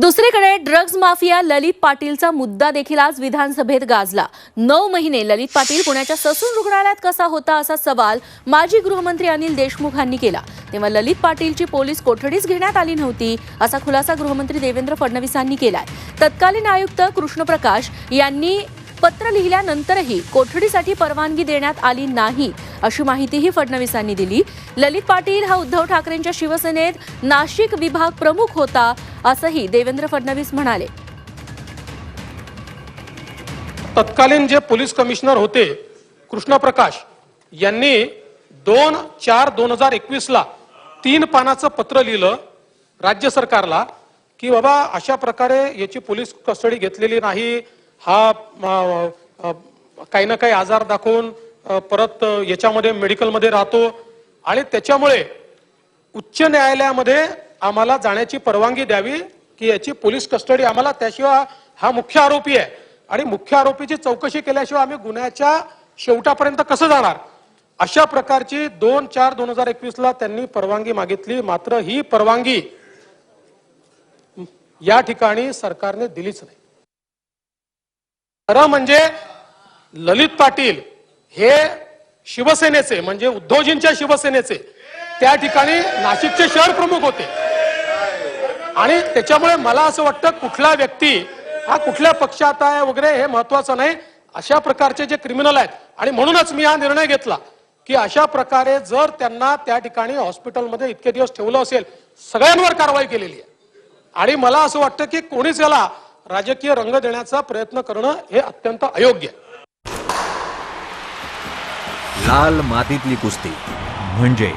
दुसरीकडे drugs mafia ललित पाटीलचा मुद्दा देखील आज विधानसभेत गाजला. नऊ महिने ललित पाटील पुण्याच्या ससून रुग्णालयात कसा होता असा सवाल माजी गृहमंत्री अनिल देशमुखांनी केला. तेव्हा ललित पाटीलची पोलीस कोठडीच घेण्यात आली नव्हती असा खुलासा गृहमंत्री देवेंद्र फडणवीसांनी केलाय. तत्कालीन आयुक्त कृष्णप्रकाश यांनी पत्र लिहिल्यानंतरही कोठडीसाठी परवानगी देण्यात आली नाही अशी माहितीही फडणवीसांनी दिली. ललित पाटील हा उद्धव ठाकरेंच्या शिवसेनेत नाशिक विभाग प्रमुख होता असंही देवेंद्र फडणवीस म्हणाले. तत्कालीन जे पोलीस कमिशनर होते कृष्णप्रकाश यांनी दोन चार दोन हजार एकवीसला तीन पानाचं पत्र लिहिलं राज्य सरकारला की बाबा अशा प्रकारे याची पोलीस कस्टडी घेतलेली नाही हा काही ना काही आजार दाखवून परत याच्यामध्ये मेडिकलमध्ये राहतो. आणि त्याच्यामुळे उच्च न्यायालयामध्ये आम्हाला जाण्याची परवानगी द्यावी की याची पोलीस कस्टडी आम्हाला त्याशिवाय हा मुख्य आरोपी आहे. आणि मुख्य आरोपीची चौकशी केल्याशिवाय आम्ही गुन्ह्याच्या शेवटापर्यंत कसं जाणार? अशा प्रकारची दोन चार दोन हजार एकवीस ला त्यांनी परवानगी मागितली. मात्र ही परवानगी या ठिकाणी सरकारने दिलीच नाही. खरं म्हणजे ललित पाटील हे शिवसेनेचे म्हणजे उद्धवजींच्या शिवसेनेचे त्या ठिकाणी नाशिकचे शहर प्रमुख होते. आणि त्याच्यामुळे मला असं वाटतं कुठला व्यक्ती हा कुठल्या पक्षात आहे वगैरे हे महत्वाचं नाही. अशा प्रकारचे जे क्रिमिनल आहेत आणि म्हणूनच मी हा निर्णय घेतला की अशा प्रकारे जर त्यांना त्या ठिकाणी हॉस्पिटलमध्ये इतके दिवस ठेवलं असेल सगळ्यांवर कारवाई केलेली आहे. आणि मला असं वाटतं की कोणीच याला राजकीय रंग देण्याचा प्रयत्न करणं हे अत्यंत अयोग्य. लाल मातीतली कुस्ती. म्हणजे